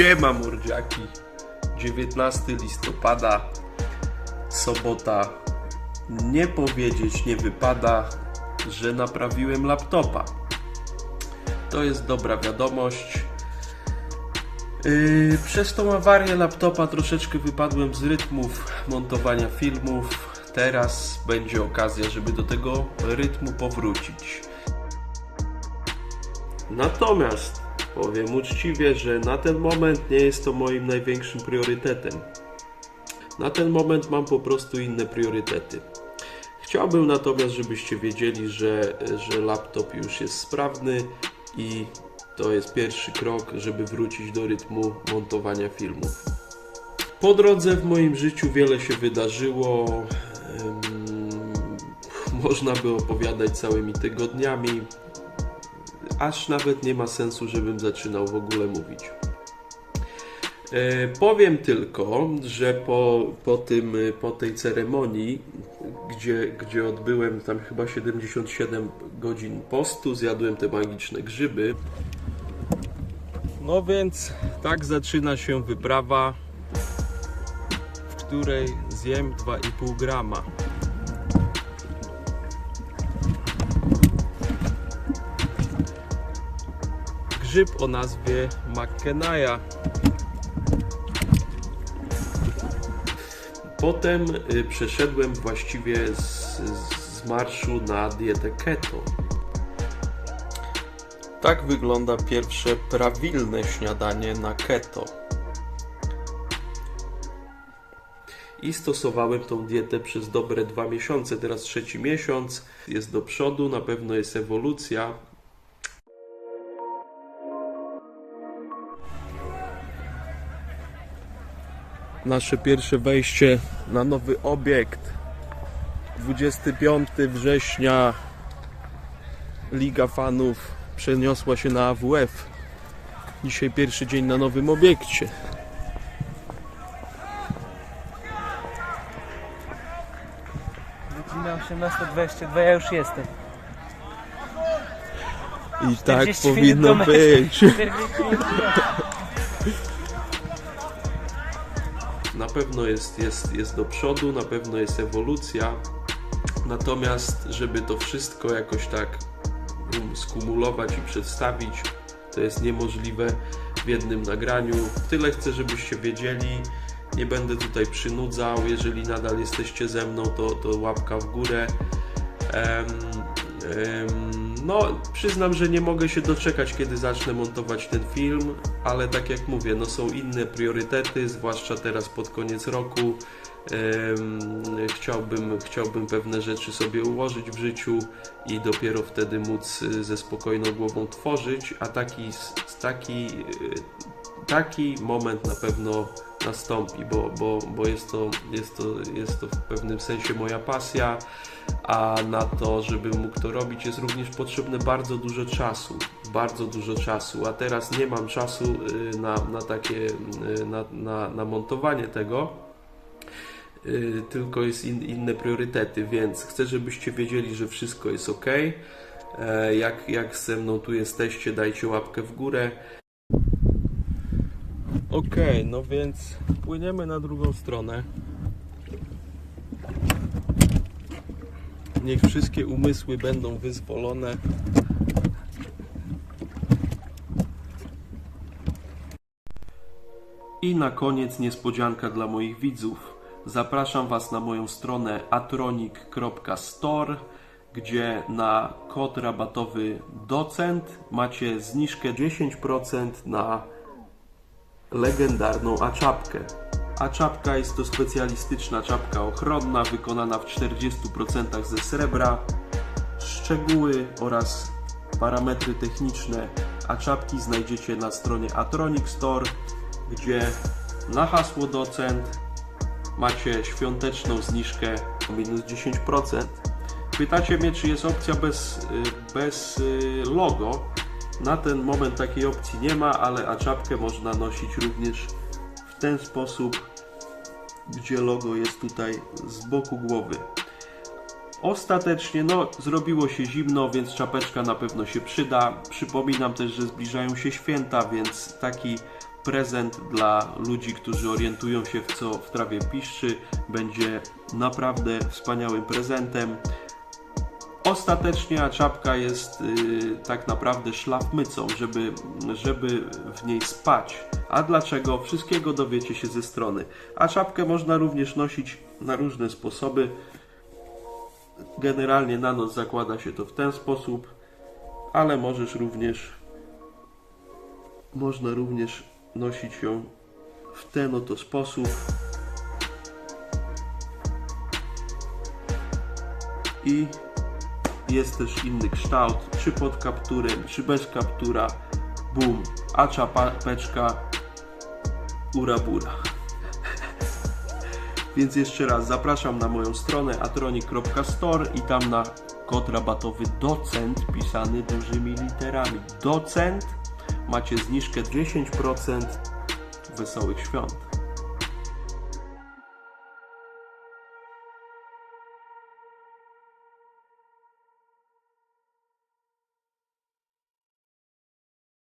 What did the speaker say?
Siema mordziaki. 19 listopada, sobota. Nie powiedzieć nie wypada, że naprawiłem laptopa. To jest dobra wiadomość. Yy, przez tą awarię laptopa troszeczkę wypadłem z rytmów montowania filmów. Teraz będzie okazja, żeby do tego rytmu powrócić. Natomiast powiem uczciwie, że na ten moment nie jest to moim największym priorytetem. Na ten moment mam po prostu inne priorytety. Chciałbym natomiast, żebyście wiedzieli, że, że laptop już jest sprawny i to jest pierwszy krok, żeby wrócić do rytmu montowania filmów. Po drodze w moim życiu wiele się wydarzyło. Można by opowiadać całymi tygodniami, aż nawet nie ma sensu, żebym zaczynał w ogóle mówić. E, powiem tylko, że po, po, tym, po tej ceremonii, gdzie, gdzie odbyłem tam chyba 77 godzin postu, zjadłem te magiczne grzyby. No więc tak zaczyna się wyprawa, w której zjem 2,5 grama. Grzyb o nazwie McKenaya. Potem y, przeszedłem właściwie z, z marszu na dietę keto. Tak wygląda pierwsze prawilne śniadanie na keto. I stosowałem tą dietę przez dobre dwa miesiące. Teraz trzeci miesiąc jest do przodu, na pewno jest ewolucja. Nasze pierwsze wejście na nowy obiekt. 25 września Liga Fanów przeniosła się na AWF. Dzisiaj pierwszy dzień na nowym obiekcie. Godzina 18.22, ja już jestem. I tak 40 minut powinno być. Na pewno jest, jest, jest do przodu, na pewno jest ewolucja. Natomiast, żeby to wszystko jakoś tak um, skumulować i przedstawić, to jest niemożliwe w jednym nagraniu. Tyle chcę, żebyście wiedzieli. Nie będę tutaj przynudzał. Jeżeli nadal jesteście ze mną, to, to łapka w górę. Em, em, no, przyznam, że nie mogę się doczekać, kiedy zacznę montować ten film, ale tak jak mówię, no są inne priorytety, zwłaszcza teraz pod koniec roku. Chciałbym, chciałbym pewne rzeczy sobie ułożyć w życiu i dopiero wtedy móc y, ze spokojną głową tworzyć, a taki, taki, y, taki moment na pewno nastąpi, bo, bo, bo jest, to, jest, to, jest to w pewnym sensie moja pasja, a na to, żebym mógł to robić, jest również potrzebne bardzo dużo czasu. Bardzo dużo czasu, a teraz nie mam czasu y, na, na takie, y, na, na, na montowanie tego. Y, Tylko jest in, inne priorytety, więc chcę, żebyście wiedzieli, że wszystko jest ok. E, Jak, jak ze mną tu jesteście, dajcie łapkę w górę. Ok, no więc płyniemy na drugą stronę. Niech wszystkie umysły będą wyzwolone. I na koniec niespodzianka dla moich widzów. Zapraszam Was na moją stronę atronic.store, gdzie na kod rabatowy docent macie zniżkę 10% na legendarną aczapkę. Aczapka jest to specjalistyczna czapka ochronna, wykonana w 40% ze srebra. Szczegóły oraz parametry techniczne aczapki znajdziecie na stronie Atronic Store, gdzie na hasło docent macie świąteczną zniżkę minus 10%. Pytacie mnie, czy jest opcja bez, y, bez y, logo. Na ten moment takiej opcji nie ma, ale a czapkę można nosić również w ten sposób, gdzie logo jest tutaj z boku głowy. Ostatecznie, no, zrobiło się zimno, więc czapeczka na pewno się przyda. Przypominam też, że zbliżają się święta, więc taki prezent dla ludzi, którzy orientują się w co w trawie piszczy. Będzie naprawdę wspaniałym prezentem. Ostatecznie a czapka jest y, tak naprawdę szlafmycą, żeby, żeby w niej spać. A dlaczego? Wszystkiego dowiecie się ze strony. A czapkę można również nosić na różne sposoby. Generalnie na noc zakłada się to w ten sposób, ale możesz również można również nosić ją w ten oto sposób. I jest też inny kształt, czy pod kapturem, czy bez kaptura. Bum, a czapeczka ura bura. Więc jeszcze raz zapraszam na moją stronę atronic.store i tam na kod rabatowy docent pisany dużymi literami. Docent macie zniżkę 10%. Wesołych świąt.